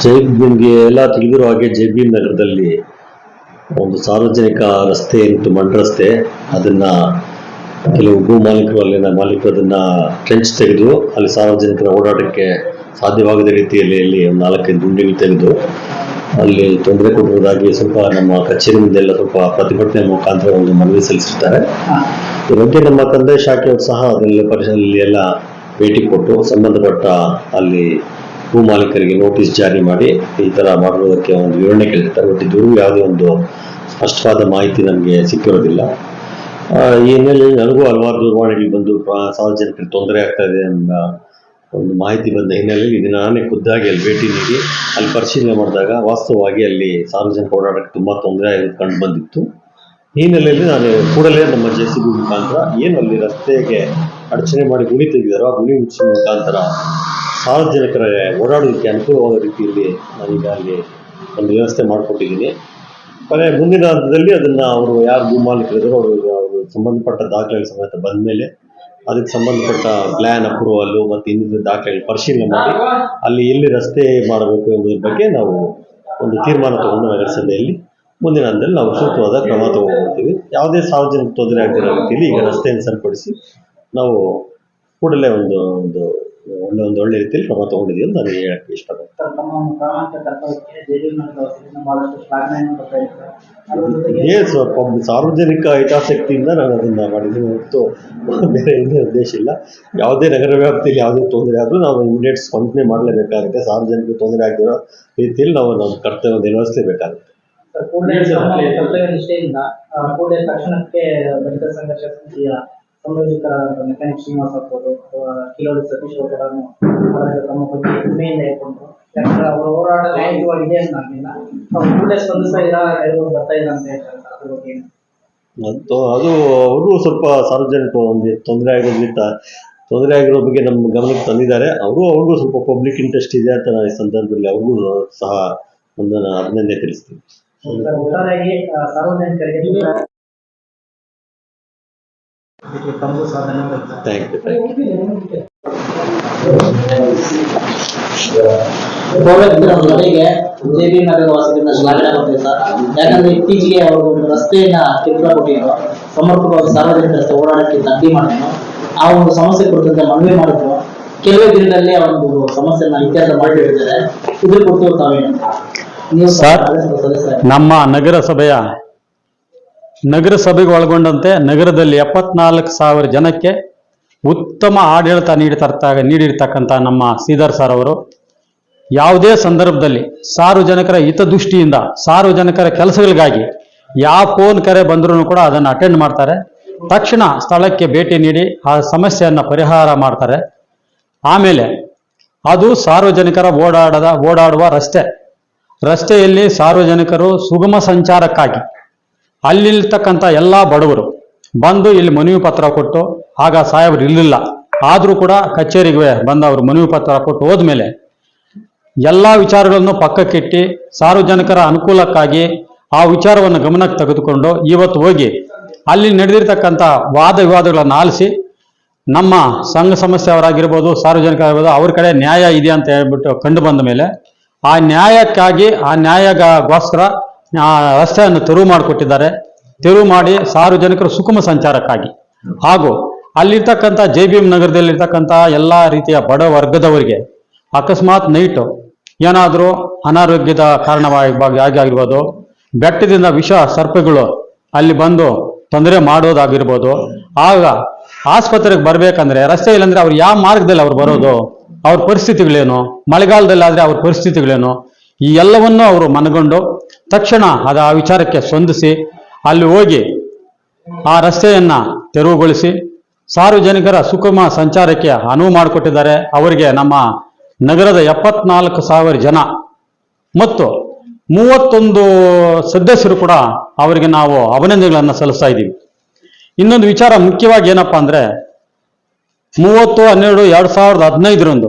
ಜೈ ನಿಮಗೆ ಎಲ್ಲ ತಿಳಿದಿರೋ ಹಾಗೆ ಜೈ ಬಿ ನಗರದಲ್ಲಿ ಒಂದು ಸಾರ್ವಜನಿಕ ರಸ್ತೆ ಏನಿತ್ತು ಮಣ್ಣು ರಸ್ತೆ, ಅದನ್ನ ಕೆಲವು ಭೂ ಮಾಲೀಕರು ಅಲ್ಲಿನ ಮಾಲೀಕರು ಅದನ್ನ ಟ್ರೆಂಚ್ ತೆಗೆದು ಅಲ್ಲಿ ಸಾರ್ವಜನಿಕರ ಓಡಾಟಕ್ಕೆ ಸಾಧ್ಯವಾಗದ ರೀತಿಯಲ್ಲಿ ಅಲ್ಲಿ ಒಂದು ನಾಲ್ಕೈದು ಗುಂಡಿಗಳು ತೆಗೆದು ಅಲ್ಲಿ ತೊಂದರೆ ಕೊಡುವುದಾಗಿ ಸ್ವಲ್ಪ ನಮ್ಮ ಕಚೇರಿ ಮುಂದೆಲ್ಲ ಸ್ವಲ್ಪ ಪ್ರತಿಭಟನೆ ಮುಖಾಂತರ ಒಂದು ಮನವಿ ಸಲ್ಲಿಸಿರ್ತಾರೆ. ಈ ಬಗ್ಗೆ ನಮ್ಮ ತಂದೆ ಶಾಖೆಯವರು ಸಹ ಅದರಲ್ಲಿ ಪರಿಶೀಲನೆ ಎಲ್ಲ ಭೇಟಿ ಕೊಟ್ಟು ಸಂಬಂಧಪಟ್ಟ ಅಲ್ಲಿ ಭೂ ಮಾಲೀಕರಿಗೆ ನೋಟಿಸ್ ಜಾರಿ ಮಾಡಿ ಈ ತರ ಮಾಡುವುದಕ್ಕೆ ಒಂದು ವಿವರಣೆ ಕೇಳಿರ್ತಾರೆ. ಬಟ್ ಇದುವರೆಗೂ ಯಾವುದೇ ಒಂದು ಸ್ಪಷ್ಟವಾದ ಮಾಹಿತಿ ನಮಗೆ ಸಿಕ್ಕಿರೋದಿಲ್ಲ. ಈ ಹಿನ್ನೆಲೆಯಲ್ಲಿ ನನಗೂ ಹಲವಾರು ದೂರವಾಣಿಗಳು ಬಂದು ಸಾರ್ವಜನಿಕರಿಗೆ ತೊಂದರೆ ಆಗ್ತಾ ಇದೆ ಎಂಬ ಒಂದು ಮಾಹಿತಿ ಬಂದ ಹಿನ್ನೆಲೆಯಲ್ಲಿ ಇದು ನಾನೇ ಖುದ್ದಾಗಿ ಅಲ್ಲಿ ಭೇಟಿ ನೀಡಿ, ಅಲ್ಲಿ ಪರಿಶೀಲನೆ ಮಾಡಿದಾಗ ವಾಸ್ತವವಾಗಿ ಅಲ್ಲಿ ಸಾರ್ವಜನಿಕ ಓಡಾಟಕ್ಕೆ ತುಂಬಾ ತೊಂದರೆ ಆಗೋದು ಕಂಡು ಬಂದಿತ್ತು. ಈ ಹಿನ್ನೆಲೆಯಲ್ಲಿ ನಾನು ಕೂಡಲೇ ನಮ್ಮ ಜೆ ಸಿ ಬಿ ಮುಖಾಂತರ ಏನು ಅಲ್ಲಿ ರಸ್ತೆಗೆ ಅಡಚಣೆ ಮಾಡಿ ಗುಣಿ ತೆಗೆದಾರೋ ಆ ಗುಣಿ ಮುಚ್ಚಿನ ಮುಖಾಂತರ ಸಾರ್ವಜನಿಕರ ಓಡಾಡೋದಕ್ಕೆ ಅನುಕೂಲವಾದ ರೀತಿಯಲ್ಲಿ ನಾನೀಗ ಅಲ್ಲಿ ಒಂದು ವ್ಯವಸ್ಥೆ ಮಾಡಿಕೊಟ್ಟಿದ್ದೀನಿ. ಕೊನೆ ಮುಂದಿನ ಹಂತದಲ್ಲಿ ಅದನ್ನು ಅವರು ಯಾರು ಭೂ ಮಾಲೀಕರಿದ್ದಾರೋ, ಅವರು ಅವರು ಸಂಬಂಧಪಟ್ಟ ದಾಖಲೆಗಳ ಸಮೇತ ಬಂದ ಮೇಲೆ ಅದಕ್ಕೆ ಸಂಬಂಧಪಟ್ಟ ಪ್ಲ್ಯಾನ್ ಅಪ್ರೂವಲ್ಲು ಮತ್ತು ಇನ್ನಿತರ ದಾಖಲೆಗಳು ಪರಿಶೀಲನೆ ಮಾಡಿ ಅಲ್ಲಿ ಎಲ್ಲಿ ರಸ್ತೆ ಮಾಡಬೇಕು ಎಂಬುದ್ರ ಬಗ್ಗೆ ನಾವು ಒಂದು ತೀರ್ಮಾನ ತಗೊಂಡು ನಗರಸಭೆಯಲ್ಲಿ ಮುಂದಿನ ಹಂತದಲ್ಲಿ ನಾವು ಸೂಕ್ತವಾದ ಕ್ರಮ ತಗೊಂಡ್ಬರ್ತೀವಿ. ಯಾವುದೇ ಸಾರ್ವಜನಿಕ ತೊಂದರೆ ಆಗದಿರೋ ರೀತಿಯಲ್ಲಿ ಈಗ ರಸ್ತೆಯನ್ನು ಸರಿಪಡಿಸಿ ನಾವು ಕೂಡಲೇ ಒಂದು ಒಂದು ಒಳ್ಳೆ ಒಂದು ಒಳ್ಳೆ ರೀತಿಯಲ್ಲಿ ಶ್ರಮ ತಗೊಂಡಿದ್ದೀವಿ ಅಂತ ನಾನು ಹೇಳಕ್ಕೆ ಇಷ್ಟಪಡ್ತೀನಿ. ಸಾರ್ವಜನಿಕ ಹಿತಾಸಕ್ತಿಯಿಂದ ನಾನು ಅದನ್ನ ಮಾಡಿದ್ದೀನಿ ಹೊರತು ಬೇರೆ ಏನೇ ಉದ್ದೇಶ ಇಲ್ಲ. ಯಾವುದೇ ನಗರ ವ್ಯಾಪ್ತಿಯಲ್ಲಿ ಯಾವುದೇ ತೊಂದರೆ ಆದರೂ ನಾವು ಇಮಿಡಿಯೇಟ್ ಸ್ಪಂದನೆ ಮಾಡಲೇಬೇಕಾಗುತ್ತೆ. ಸಾರ್ವಜನಿಕ ತೊಂದರೆ ಆಗಿರೋ ರೀತಿಯಲ್ಲಿ ನಾವು ನಮ್ಮ ಕರ್ತವ್ಯ ನಿರ್ವಹಿಸಲೇಬೇಕಾಗುತ್ತೆ. ಕೂಡಲೇ ತಕ್ಷಣಕ್ಕೆ ದಲಿತ ಸಂಘರ್ಷ ಸಮಿತಿಯ ಮೆಕ್ಯಾನಿಕ್ ಶ್ರೀನಿವಾಸ್ ಆಗ್ಬೋದು ಅಥವಾ ಕಿಲೋಡಿ ಸತೀಶ್ ಅವರು ಕೂಡ ಅದರ ತಮ್ಮ ಬಗ್ಗೆ ಹೆಮ್ಮೆಯಿಂದ ಹೇಳ್ಕೊಂಡ್ರು. ಯಾಕಂದ್ರೆ ಅವರು ಹೋರಾಟ ನ್ಯಾಯಯುತವಾಗಿದೆ ಅಂತ ಆಗಲಿಲ್ಲ. ಅವ್ರು ಕೂಡಲೇ ಸ್ಪಂದಿಸ್ತಾ ಇಲ್ಲ ಎಲ್ಲರೂ ಬರ್ತಾ ಇಲ್ಲ ಅಂತ ಹೇಳ್ತಾರೆ. ಅದ್ರ ಬಗ್ಗೆ ಅದು ಅವರು ಸ್ವಲ್ಪ ಸಾರ್ವಜನಿಕ ಒಂದು ತೊಂದರೆ ಆಗೋದ್ರಿಂದ ತೊಂದರೆ ಆಗಿರೋ ಬಗ್ಗೆ ನಮ್ಮ ಗಮನಕ್ಕೆ ತಂದಿದ್ದಾರೆ. ಅವರು ಅವ್ರಿಗೂ ಸ್ವಲ್ಪ ಪಬ್ಲಿಕ್ ಇಂಟ್ರೆಸ್ಟ್ ಇದೆ ಅಂತ ನಾನು ಈ ಸಂದರ್ಭದಲ್ಲಿ ಅವ್ರಿಗೂ ಸಹ ಒಂದು ನಾನು ಅಭಿನಂದನೆ ತಿಳಿಸ್ತೀನಿ. ಸಾರ್ವಜನಿಕರಿಗೆ ಥ್ಯಾಂಕ್ ಯು ಥ್ಯಾಂಕ್ ನಗರ ವಾಸಿಗಳಿಂದ ಶ್ಲಾಘನೆ ಮಾಡ್ತೀವಿ ಸರ್. ಯಾಕಂದ್ರೆ ಇತ್ತೀಚೆಗೆ ಅವರು ಒಂದು ರಸ್ತೆಯನ್ನ ಕಿರುಕುಳ ಕೊಟ್ಟಿದ್ರು. ಸಮರ್ಪಕವಾಗಿ ಸಾರ್ವಜನಿಕ ರಸ್ತೆ ಓಡಾಡಕ್ಕೆ ಅಡ್ಡಿ ಮಾಡಿದ್ರು. ಆ ಒಂದು ಸಮಸ್ಯೆ ಕುರಿತಂತೆ ಮನವಿ ಮಾಡಿದ್ರು. ಕೆಲವೇ ದಿನದಲ್ಲಿ ಆ ಒಂದು ಸಮಸ್ಯೆಯನ್ನ ಇತ್ಯರ್ಥ ಮಾಡಿಬಿಟ್ಟಿದ್ದಾರೆ. ಇದ್ರ ಕುರಿತು ತಾವೇನು? ನೀವು ಸರ್. ನಮ್ಮ ನಗರಸಭೆಯ ನಗರಸಭೆಗೆ ಒಳಗೊಂಡಂತೆ ನಗರದಲ್ಲಿ ಎಪ್ಪತ್ನಾಲ್ಕು ಸಾವಿರ ಜನಕ್ಕೆ ಉತ್ತಮ ಆಡಳಿತ ನೀಡಿತರ್ತ ನೀಡಿರ್ತಕ್ಕಂಥ ನಮ್ಮ ಶ್ರೀಧರ್ ಸರ್ ಅವರು. ಯಾವುದೇ ಸಂದರ್ಭದಲ್ಲಿ ಸಾರ್ವಜನಿಕರ ಹಿತದೃಷ್ಟಿಯಿಂದ, ಸಾರ್ವಜನಿಕರ ಕೆಲಸಗಳಿಗಾಗಿ ಯಾವ ಫೋನ್ ಕರೆ ಬಂದರೂ ಕೂಡ ಅದನ್ನು ಅಟೆಂಡ್ ಮಾಡ್ತಾರೆ. ತಕ್ಷಣ ಸ್ಥಳಕ್ಕೆ ಭೇಟಿ ನೀಡಿ ಆ ಸಮಸ್ಯೆಯನ್ನು ಪರಿಹಾರ ಮಾಡ್ತಾರೆ. ಆಮೇಲೆ ಅದು ಸಾರ್ವಜನಿಕರ ಓಡಾಡದ, ಓಡಾಡುವ ರಸ್ತೆ. ರಸ್ತೆಯಲ್ಲಿ ಸಾರ್ವಜನಿಕರು ಸುಗಮ ಸಂಚಾರಕ್ಕಾಗಿ ಅಲ್ಲಿರ್ತಕ್ಕಂಥ ಎಲ್ಲ ಬಡವರು ಬಂದು ಇಲ್ಲಿ ಮನವಿ ಪತ್ರ ಕೊಟ್ಟು, ಆಗ ಸಾಹೇಬರು ಇರಲಿಲ್ಲ. ಆದರೂ ಕೂಡ ಕಚೇರಿಗೆ ಬಂದು ಅವರು ಮನವಿ ಪತ್ರ ಕೊಟ್ಟು ಹೋದ್ಮೇಲೆ ಎಲ್ಲ ವಿಚಾರಗಳನ್ನು ಪಕ್ಕಕ್ಕಿಟ್ಟು ಸಾರ್ವಜನಿಕರ ಅನುಕೂಲಕ್ಕಾಗಿ ಆ ವಿಚಾರವನ್ನು ಗಮನಕ್ಕೆ ತೆಗೆದುಕೊಂಡು ಇವತ್ತು ಹೋಗಿ ಅಲ್ಲಿ ನಡೆದಿರ್ತಕ್ಕಂಥ ವಾದ ವಿವಾದಗಳನ್ನು ಆಲಿಸಿ ನಮ್ಮ ಸಂಘ ಸಮಸ್ಯೆಯವರಾಗಿರ್ಬೋದು ಸಾರ್ವಜನಿಕರಾಗಿರ್ಬೋದು ಅವ್ರ ಕಡೆ ನ್ಯಾಯ ಇದೆ ಅಂತ ಹೇಳ್ಬಿಟ್ಟು ಕಂಡು ಬಂದ ಮೇಲೆ ಆ ನ್ಯಾಯಕ್ಕಾಗಿ, ಆ ನ್ಯಾಯಗೋಸ್ಕರ ಆ ರಸ್ತೆಯನ್ನು ತೆರವು ಮಾಡಿಕೊಟ್ಟಿದ್ದಾರೆ. ತೆರವು ಮಾಡಿ ಸಾರ್ವಜನಿಕರ ಸುಗಮ ಸಂಚಾರಕ್ಕಾಗಿ. ಹಾಗೂ ಅಲ್ಲಿರ್ತಕ್ಕಂಥ ಜೆ ಬಿ ಎಂ ನಗರದಲ್ಲಿರ್ತಕ್ಕಂಥ ಎಲ್ಲ ರೀತಿಯ ಬಡ ವರ್ಗದವರಿಗೆ ಅಕಸ್ಮಾತ್ ನೈಟು ಏನಾದರೂ ಅನಾರೋಗ್ಯದ ಕಾರಣವಾಗಿ ಆಗಿ ಆಗಿರ್ಬೋದು, ಬೆಟ್ಟದಿಂದ ವಿಷ, ಸರ್ಪಗಳು ಅಲ್ಲಿ ಬಂದು ತೊಂದರೆ ಮಾಡೋದಾಗಿರ್ಬೋದು, ಆಗ ಆಸ್ಪತ್ರೆಗೆ ಬರಬೇಕಂದ್ರೆ ರಸ್ತೆ ಇಲ್ಲಂದ್ರೆ ಅವ್ರು ಯಾವ ಮಾರ್ಗದಲ್ಲಿ ಅವ್ರು ಬರೋದು? ಅವ್ರ ಪರಿಸ್ಥಿತಿಗಳೇನು? ಮಳೆಗಾಲದಲ್ಲಾದರೆ ಅವ್ರ ಪರಿಸ್ಥಿತಿಗಳೇನು? ಈ ಎಲ್ಲವನ್ನೂ ಅವರು ಮನಗೊಂಡು ತಕ್ಷಣ ಅದು ಆ ವಿಚಾರಕ್ಕೆ ಸ್ಪಂದಿಸಿ ಅಲ್ಲಿ ಹೋಗಿ ಆ ರಸ್ತೆಯನ್ನ ತೆರವುಗೊಳಿಸಿ ಸಾರ್ವಜನಿಕರ ಸುಗಮ ಸಂಚಾರಕ್ಕೆ ಅನುವು ಮಾಡಿಕೊಟ್ಟಿದ್ದಾರೆ. ಅವರಿಗೆ ನಮ್ಮ ನಗರದ ಎಪ್ಪತ್ನಾಲ್ಕು ಸಾವಿರ ಜನ ಮತ್ತು ಮೂವತ್ತೊಂದು ಸದಸ್ಯರು ಕೂಡ ಅವರಿಗೆ ನಾವು ಅಭಿನಂದನೆಗಳನ್ನು ಸಲ್ಲಿಸ್ತಾ ಇದ್ದೀವಿ. ಇನ್ನೊಂದು ವಿಚಾರ ಮುಖ್ಯವಾಗಿ ಏನಪ್ಪಾ ಅಂದ್ರೆ ಮೂವತ್ತು, ಹನ್ನೆರಡು, ಎರಡು ಸಾವಿರದ ಹದಿನೈದರಂದು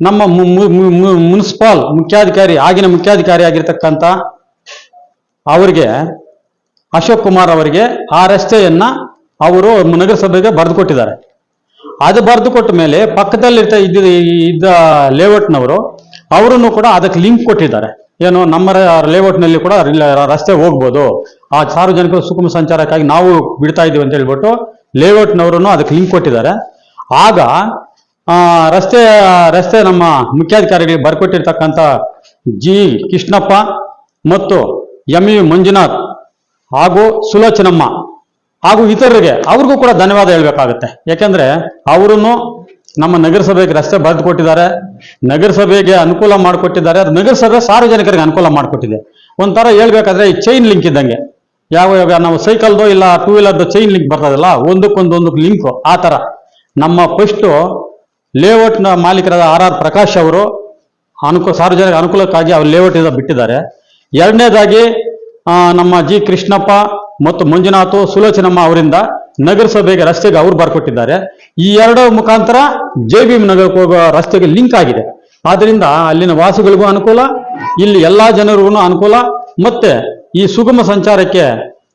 ನಮ್ಮ ಮುನ್ಸಿಪಾಲ್ ಮುಖ್ಯಾಧಿಕಾರಿ, ಆಗಿನ ಮುಖ್ಯಾಧಿಕಾರಿ ಆಗಿರ್ತಕ್ಕಂಥ ಅವರಿಗೆ, ಅಶೋಕ್ ಕುಮಾರ್ ಅವರಿಗೆ ಆ ರಸ್ತೆಯನ್ನ ಅವರು ನಗರಸಭೆಗೆ ಬರೆದು ಕೊಟ್ಟಿದ್ದಾರೆ. ಅದು ಬರೆದು ಕೊಟ್ಟ ಮೇಲೆ ಪಕ್ಕದಲ್ಲಿ ಇದ್ದ ಇದ್ದ ಲೇಔಟ್ನವರು ಅವರನ್ನು ಕೂಡ ಅದಕ್ಕೆ ಲಿಂಕ್ ಕೊಟ್ಟಿದ್ದಾರೆ. ಏನು, ನಮ್ಮ ಲೇಔಟ್ನಲ್ಲಿ ಕೂಡ ರಸ್ತೆ ಹೋಗ್ಬೋದು. ಆ ಸಾರ್ವಜನಿಕರು ಸುಗಮ ಸಂಚಾರಕ್ಕಾಗಿ ನಾವು ಬಿಡ್ತಾ ಇದೀವಿ ಅಂತ ಹೇಳ್ಬಿಟ್ಟು ಲೇಔಟ್ನವರನ್ನು ಅದಕ್ಕೆ ಲಿಂಕ್ ಕೊಟ್ಟಿದ್ದಾರೆ. ಆಗ ರಸ್ತೆ ರಸ್ತೆ ನಮ್ಮ ಮುಖ್ಯಾಧಿಕಾರಿಗಳಿಗೆ ಬರ್ಕೊಟ್ಟಿರ್ತಕ್ಕಂಥ ಜಿ ಕೃಷ್ಣಪ್ಪ ಮತ್ತು ಎಂ ಇ ಮಂಜುನಾಥ್ ಹಾಗೂ ಸುಲೋಚನಮ್ಮ ಹಾಗೂ ಇತರರಿಗೆ ಅವ್ರಿಗೂ ಕೂಡ ಧನ್ಯವಾದ ಹೇಳಬೇಕಾಗುತ್ತೆ. ಯಾಕೆಂದ್ರೆ ಅವರನ್ನು ನಮ್ಮ ನಗರಸಭೆಗೆ ರಸ್ತೆ ಬರೆದು ಕೊಟ್ಟಿದ್ದಾರೆ ನಗರಸಭೆಗೆ ಅನುಕೂಲ ಮಾಡಿಕೊಟ್ಟಿದ್ದಾರೆ. ಅದು ನಗರಸಭೆ ಸಾರ್ವಜನಿಕರಿಗೆ ಅನುಕೂಲ ಮಾಡಿಕೊಟ್ಟಿದೆ. ಒಂಥರ ಹೇಳ್ಬೇಕಾದ್ರೆ ಈ ಚೈನ್ ಲಿಂಕ್ ಇದ್ದಂಗೆ. ಯಾವ ಯಾವ, ನಾವು ಸೈಕಲ್ದು ಇಲ್ಲ ಟೂ ವೀಲರ್ದು ಚೈನ್ ಲಿಂಕ್ ಬರ್ತದಲ್ಲ, ಒಂದಕ್ಕೊಂದೊಂದು ಲಿಂಕ್ ಆ ಥರ. ನಮ್ಮ ಫಸ್ಟು ಲೇಔಟ್ನ ಮಾಲೀಕರಾದ ಆರ್ ಆರ್ ಪ್ರಕಾಶ್ ಅವರು ಅನುಕೂಲ ಸಾರ್ವಜನಿಕ ಅನುಕೂಲಕ್ಕಾಗಿ ಅವ್ರು ಲೇಔಟ್ ಇಂದ ಬಿಟ್ಟಿದ್ದಾರೆ. ಎರಡನೇದಾಗಿ ನಮ್ಮ ಜಿ ಕೃಷ್ಣಪ್ಪ ಮತ್ತು ಮಂಜುನಾಥ್, ಸುಲೋಚನಮ್ಮ ಅವರಿಂದ ನಗರಸಭೆಗೆ ರಸ್ತೆಗೆ ಅವ್ರು ಬರ್ಕೊಟ್ಟಿದ್ದಾರೆ. ಈ ಎರಡು ಮುಖಾಂತರ ಜೆ ಬಿ ನಗರಕ್ಕೆ ಹೋಗುವ ರಸ್ತೆಗೆ ಲಿಂಕ್ ಆಗಿದೆ. ಆದ್ರಿಂದ ಅಲ್ಲಿನ ವಾಸಿಗಳಿಗೂ ಅನುಕೂಲ, ಇಲ್ಲಿ ಎಲ್ಲಾ ಜನರಿಗೂ ಅನುಕೂಲ, ಮತ್ತೆ ಈ ಸುಗಮ ಸಂಚಾರಕ್ಕೆ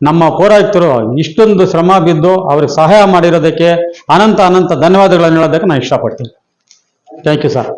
ನಮ್ಮ ಪೌರಾಯುಕ್ತರು ಇಷ್ಟೊಂದು ಶ್ರಮ ಬಿದ್ದು ಅವ್ರಿಗೆ ಸಹಾಯ ಮಾಡಿರೋದಕ್ಕೆ ಅನಂತ ಅನಂತ ಧನ್ಯವಾದಗಳನ್ನು ಹೇಳೋದಕ್ಕೆ ನಾನು ಇಷ್ಟಪಡ್ತೀನಿ. Thank you sir